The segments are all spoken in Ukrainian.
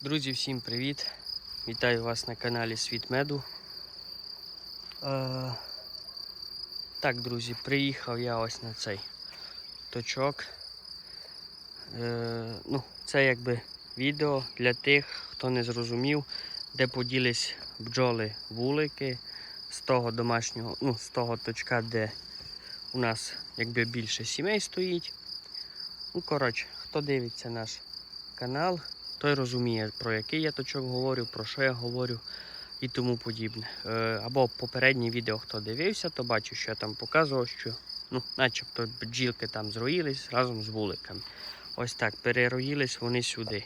Друзі, всім привіт! Вітаю вас на каналі Світ Меду. Е, так, друзі, приїхав я ось на цей точок. Е, ну, це якби відео для тих, хто не зрозумів, де поділись бджоли вулики з того домашнього, ну, з того точка, де у нас якби більше сімей стоїть. Ну, коротше, хто дивиться наш канал, той розуміє, про який я точок говорю, про що я говорю і тому подібне. Е, або попереднє відео, хто дивився, то бачив, що я там показував, що ну, начебто бджілки там зроїлись разом з вуликами. Ось так, перероїлись вони сюди.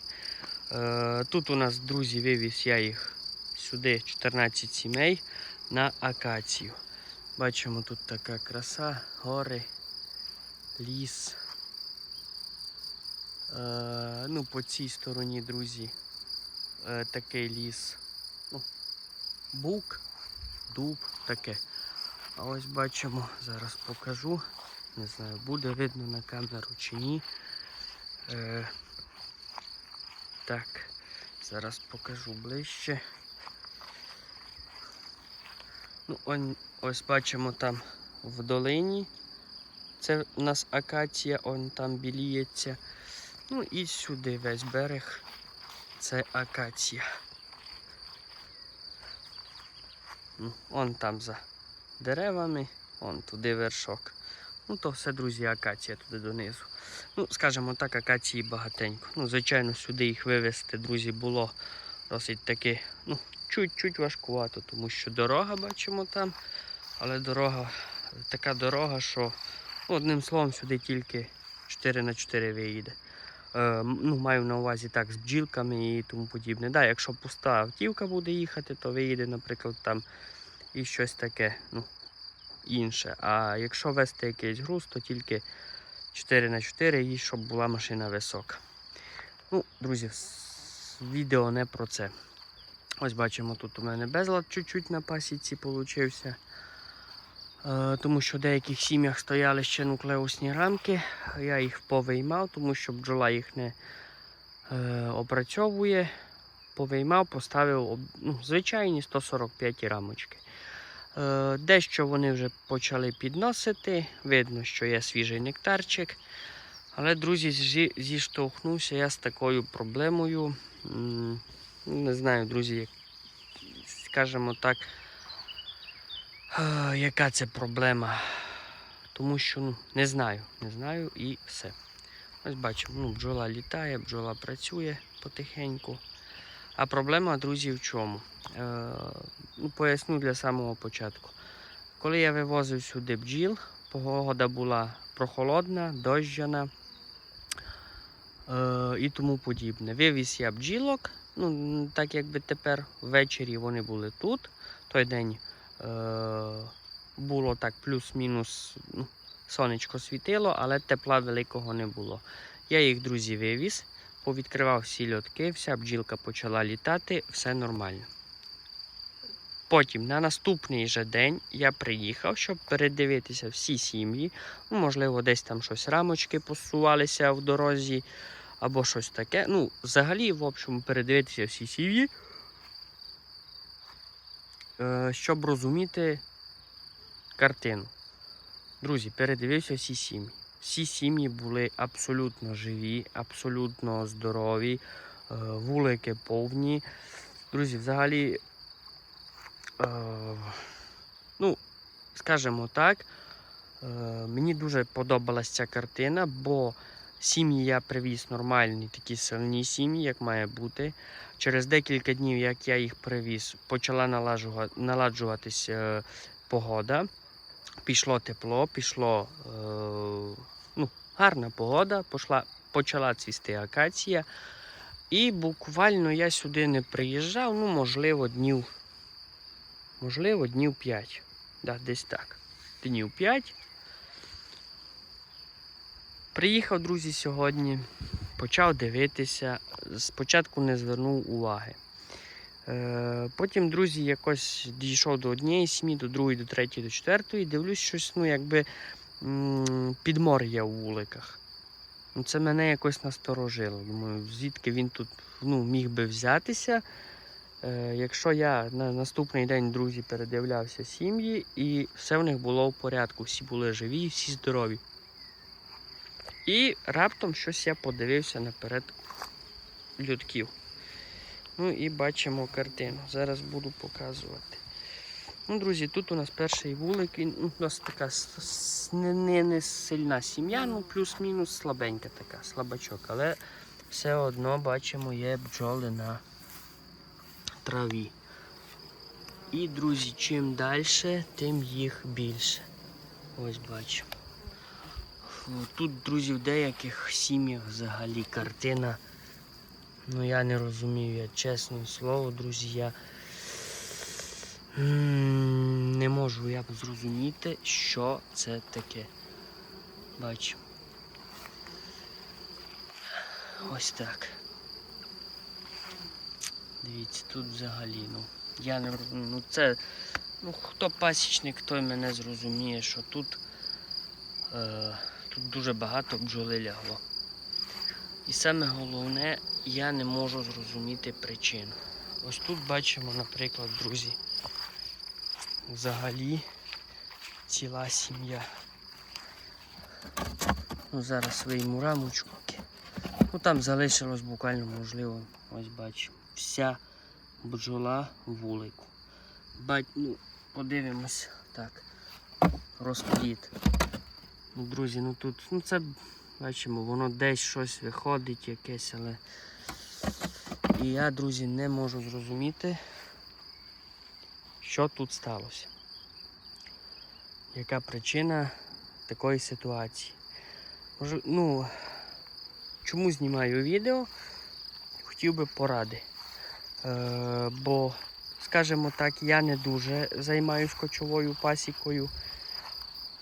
Е, тут у нас, друзі, вивіз я їх сюди 14 сімей на акацію. Бачимо, тут така краса, гори, ліс. Е, ну, по цій стороні, друзі, е, такий ліс. Ну, бук, дуб, таке. А ось бачимо, зараз покажу. Не знаю, буде видно на камеру чи ні. Е, так, зараз покажу ближче. Ну, он, ось бачимо там в долині. Це у нас акація, он там біліється. Ну і сюди весь берег це акація. Ну, Он там за деревами, он туди вершок. Ну то все, друзі, акація туди донизу. Ну, скажімо так, акації багатенько. Ну, звичайно, сюди їх вивезти, друзі, було досить таки, ну, чуть-чуть важкувато, тому що дорога бачимо там. Але дорога, така дорога, що одним словом сюди тільки 4 на 4 виїде. Е, ну, маю на увазі так з бджілками і тому подібне. Да, якщо пуста автівка буде їхати, то виїде, наприклад, там і щось таке ну, інше. А якщо вести якийсь груз, то тільки 4 на 4 і щоб була машина висока. Ну, друзі, відео не про це. Ось бачимо, тут у мене безлад чуть-чуть на пасіці получився. Е, Тому що в деяких сім'ях стояли ще нуклеусні рамки. Я їх повиймав, тому що бджола їх не е, опрацьовує. Повиймав, поставив ну, звичайні 145 рамочки. Е, дещо вони вже почали підносити. Видно, що є свіжий нектарчик. Але, друзі, зі- зіштовхнувся я з такою проблемою. Не знаю, друзі, як, скажімо так, яка це проблема. Тому що ну, не знаю, не знаю і все. Ось бачимо, ну, бджола літає, бджола працює потихеньку. А проблема, друзі, в чому? Е, ну, поясню для самого початку. Коли я вивозив сюди бджіл, погода була прохолодна, дощана е, і тому подібне. Вивіз я бджілок, ну, так якби тепер ввечері вони були тут. Той день було так плюс-мінус ну, сонечко світило, але тепла великого не було. Я їх, друзі, вивіз, повідкривав всі льотки, вся бджілка почала літати, все нормально. Потім на наступний же день я приїхав, щоб передивитися всі сім'ї. Ну, можливо, десь там щось рамочки посувалися в дорозі або щось таке. Ну, взагалі, в общем, передивитися всі сім'ї, е, щоб розуміти картину. Друзі, передивився всі сім'ї. Всі сім'ї були абсолютно живі, абсолютно здорові, е, вулики повні. Друзі, взагалі, е, ну, скажімо так, е, мені дуже подобалась ця картина, бо сім'ї я привіз нормальні, такі сильні сім'ї, як має бути. Через декілька днів, як я їх привіз, почала наладжува- наладжуватись е, погода. Пішло тепло, пішло е, ну, гарна погода, пошла, почала цвісти акація. І буквально я сюди не приїжджав, ну, можливо, днів. Можливо, днів 5. Да, десь так. Днів 5. Приїхав, друзі, сьогодні. Почав дивитися. Спочатку не звернув уваги. Е, Потім, друзі, якось дійшов до однієї сім'ї, до другої, до третьої, до четвертої. Дивлюсь, щось, ну, якби м, підмор'я у вуликах. Ну, це мене якось насторожило. Думаю, звідки він тут ну, міг би взятися. Е, якщо я на наступний день, друзі, передивлявся сім'ї, і все в них було в порядку, всі були живі, всі здорові. І раптом щось я подивився наперед людків. Ну і бачимо картину. Зараз буду показувати. Ну, друзі, тут у нас перший вулик, він ну, у нас така не, не, не сильна сім'я, ну плюс-мінус слабенька така, слабачок. Але все одно бачимо, є бджоли на траві. І, друзі, чим далі, тим їх більше. Ось бачимо. Фу, Тут, друзі, в деяких сім'ях взагалі картина. Ну я не розумію, я чесне слово, друзі, я не можу я зрозуміти, що це таке. Бачимо. Ось так. Дивіться, тут взагалі, ну, я не розумію, ну це, ну хто пасічник, той мене зрозуміє, що тут, е, тут дуже багато бджоли лягло. І саме головне, я не можу зрозуміти причину. Ось тут бачимо, наприклад, друзі, взагалі ціла сім'я. Ну, зараз вийму рамочку. Ну там залишилось буквально, можливо, ось бачимо. Вся бджола вулику. Бать, ну, подивимось так. Розплід. Ну, друзі, ну тут, ну це бачимо, воно десь щось виходить якесь, але. І я, друзі, не можу зрозуміти, що тут сталося. Яка причина такої ситуації? Може, ну, чому знімаю відео? Хотів би поради. Е, бо, скажімо так, я не дуже займаюсь кочовою пасікою.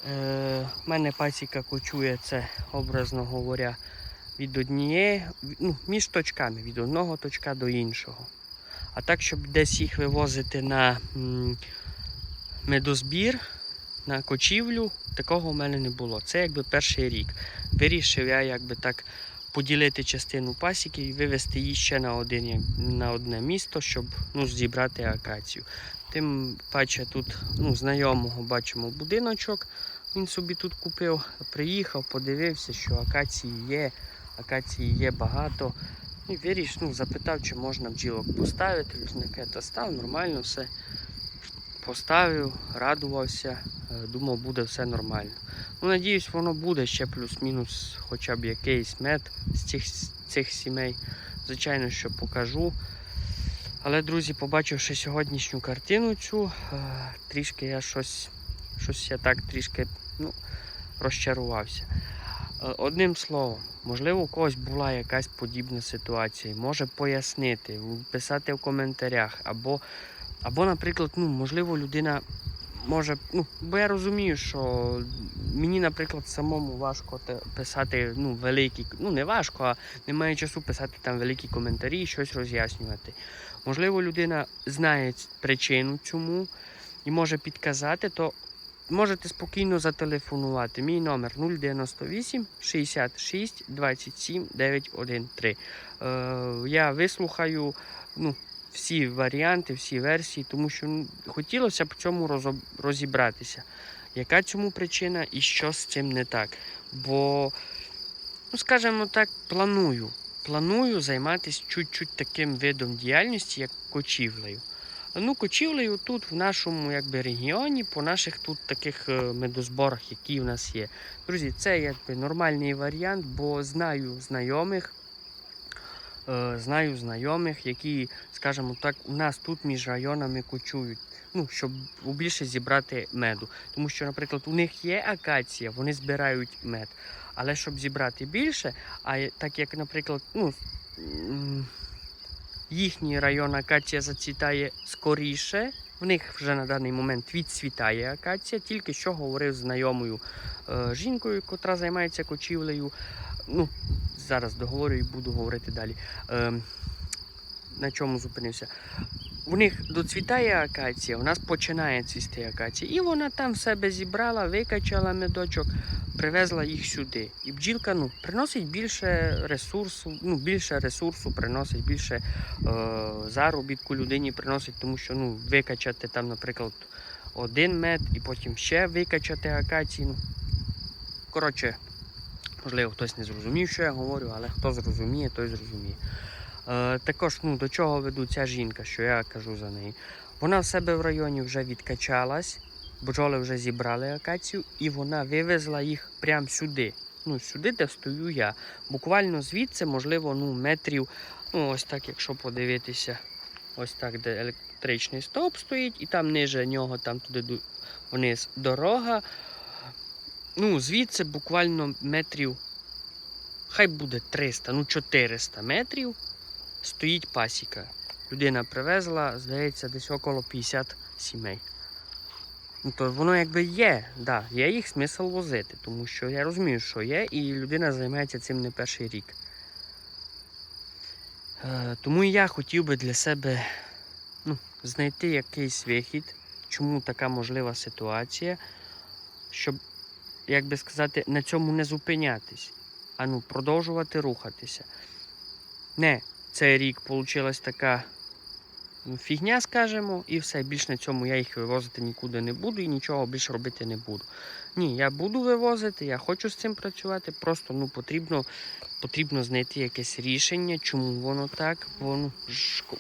Е, в мене пасіка кочує це, образно говоря, від однієї, ну, між точками, від одного точка до іншого. А так, щоб десь їх вивозити на м, медозбір, на кочівлю, такого в мене не було. Це якби перший рік. Вирішив я якби так поділити частину пасіки і вивезти її ще на, один, на одне місто, щоб ну, зібрати акацію. Тим паче тут ну, знайомого бачимо будиночок. Він собі тут купив, приїхав, подивився, що акації є, акації є багато. І вирішив, ну, запитав, чи можна бджілок поставити. Люзники та став, нормально все. Поставив, радувався, е, думав, буде все нормально. Ну, надіюсь, воно буде ще плюс-мінус хоча б якийсь мед з цих, з цих сімей. Звичайно, що покажу. Але, друзі, побачивши сьогоднішню картину цю, е, трішки я щось, щось я так трішки ну, розчарувався. Е, Одним словом, можливо, у когось була якась подібна ситуація, може пояснити, писати в коментарях, або, або наприклад, ну, можливо, людина може, ну, бо я розумію, що мені, наприклад, самому важко писати ну, великі, ну не важко, а немає часу писати там великі коментарі, щось роз'яснювати. Можливо, людина знає причину цьому і може підказати, то можете спокійно зателефонувати. Мій номер 098 66 27 913. Е, я вислухаю ну, всі варіанти, всі версії, тому що хотілося б цьому розібратися. Яка цьому причина і що з цим не так? Бо, ну скажімо так, планую. Планую займатися чуть-чуть таким видом діяльності, як кочівлею. Ну, кочівлею тут, в нашому якби, регіоні, по наших тут таких е, медозборах, які в нас є. Друзі, це якби нормальний варіант, бо знаю знайомих, е, знаю знайомих, які, скажімо так, у нас тут між районами кочують. Ну, щоб більше зібрати меду. Тому що, наприклад, у них є акація, вони збирають мед. Але щоб зібрати більше, а так як, наприклад, ну, їхній район акація зацвітає скоріше, в них вже на даний момент відцвітає акація. Тільки що говорив з знайомою е, жінкою, котра займається кочівлею. Ну, зараз договорю і буду говорити далі. Е, на чому зупинився? У них доцвітає акація, у нас починає цвісти акація. І вона там себе зібрала, викачала медочок, привезла їх сюди. І бджілка ну, приносить більше ресурсу, ну, більше ресурсу приносить, більше е, заробітку людині приносить, тому що ну, викачати там, наприклад, один мед і потім ще викачати акації. Ну, коротше, можливо, хтось не зрозумів, що я говорю, але хто зрозуміє, той зрозуміє. Е, також ну, до чого веду ця жінка, що я кажу за неї. Вона в себе в районі вже відкачалась, бджоли вже зібрали акацію, і вона вивезла їх прямо сюди. Ну, сюди, де стою я. Буквально звідси, можливо, ну, метрів, ну, ось так, якщо подивитися, ось так, де електричний стовп стоїть, і там ниже нього, там туди вниз дорога. Ну, звідси буквально метрів, хай буде 300, ну 400 метрів стоїть пасіка. Людина привезла, здається, десь около 50 сімей. Ну, то воно якби є, да, є їх смисл возити, тому що я розумію, що є, і людина займається цим не перший рік. Е, тому я хотів би для себе ну, знайти якийсь вихід, чому така можлива ситуація, щоб, як би сказати, на цьому не зупинятись, а ну, продовжувати рухатися. Не, цей рік вийшла така ну, фігня, скажімо, і все. Більш на цьому я їх вивозити нікуди не буду і нічого більше робити не буду. Ні, я буду вивозити, я хочу з цим працювати. Просто ну, потрібно, потрібно знайти якесь рішення, чому воно так. Воно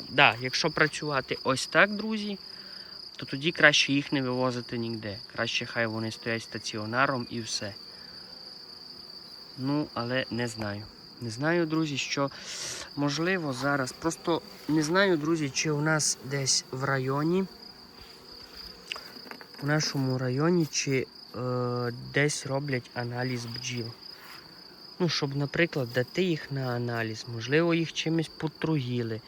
да, якщо працювати ось так, друзі, то тоді краще їх не вивозити ніде. Краще хай вони стоять стаціонаром і все. Ну, але не знаю. Не знаю, друзі, що можливо зараз. Просто не знаю, друзі, чи у нас десь в районі, в нашому районі, чи е, десь роблять аналіз бджіл. Ну, щоб, наприклад, дати їх на аналіз, можливо, їх чимось потруїли.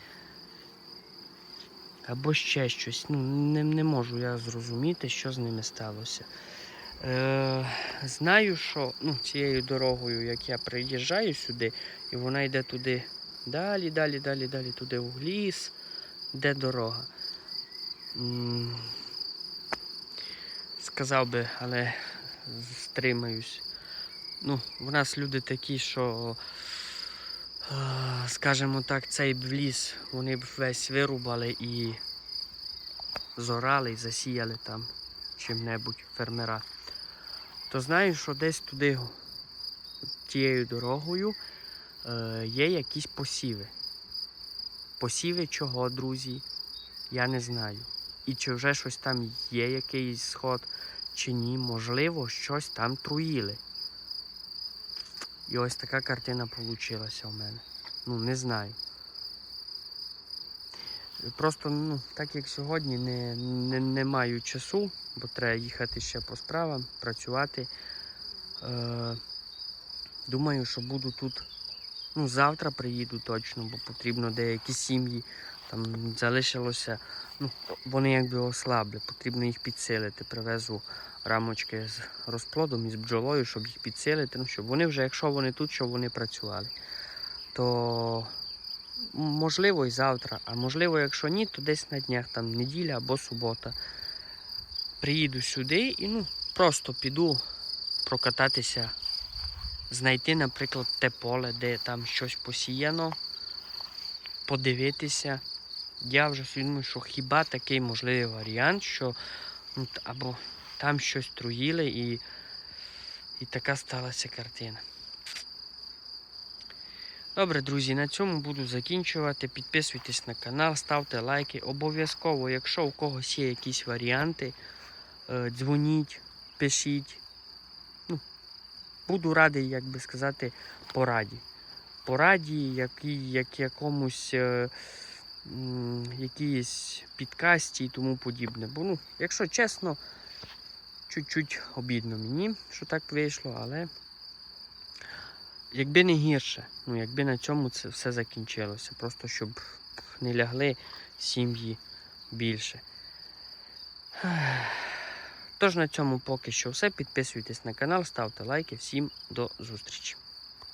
Або ще щось. Ну, не, не можу я зрозуміти, що з ними сталося. Е, знаю, що ну, цією дорогою, як я приїжджаю сюди, і вона йде туди далі, далі, далі, далі, туди в ліс, де дорога. М, Сказав би, але стримаюсь. Ну, в нас люди такі, що, е, скажімо так, цей б ліс вони б весь вирубали і зорали і засіяли там чим-небудь фермера то знаю, що десь туди тією дорогою е, є якісь посіви. Посіви чого, друзі, я не знаю. І чи вже щось там є, якийсь сход, чи ні, можливо, щось там труїли. І ось така картина вийшла у мене. Ну, не знаю. Просто, ну, так як сьогодні не, не, не маю часу, бо треба їхати ще по справам, працювати. Е, думаю, що буду тут. Ну, завтра приїду точно, бо потрібно деякі сім'ї. Там залишилося, ну, вони якби ослабли, потрібно їх підсилити. Привезу рамочки з розплодом і з бджолою, щоб їх підсилити, ну, щоб вони вже, якщо вони тут, щоб вони працювали. То можливо і завтра, а можливо, якщо ні, то десь на днях, там неділя або субота. Приїду сюди і ну, просто піду прокататися, знайти, наприклад, те поле, де там щось посіяно, подивитися. Я вже думаю, що хіба такий можливий варіант, що ну, або там щось труїли і, і така сталася картина. Добре, друзі, на цьому буду закінчувати. Підписуйтесь на канал, ставте лайки. Обов'язково, якщо у когось є якісь варіанти, дзвоніть, пишіть. Ну, буду радий, як би сказати, пораді. Пораді, які, як якомусь е, м, якійсь підкасті і тому подібне. Бо, ну, якщо чесно, чуть-чуть обідно мені, що так вийшло, але якби не гірше, ну якби на цьому це все закінчилося. Просто щоб не лягли сім'ї більше. Тож на цьому поки що все. Підписуйтесь на канал, ставте лайки. Всім до зустрічі.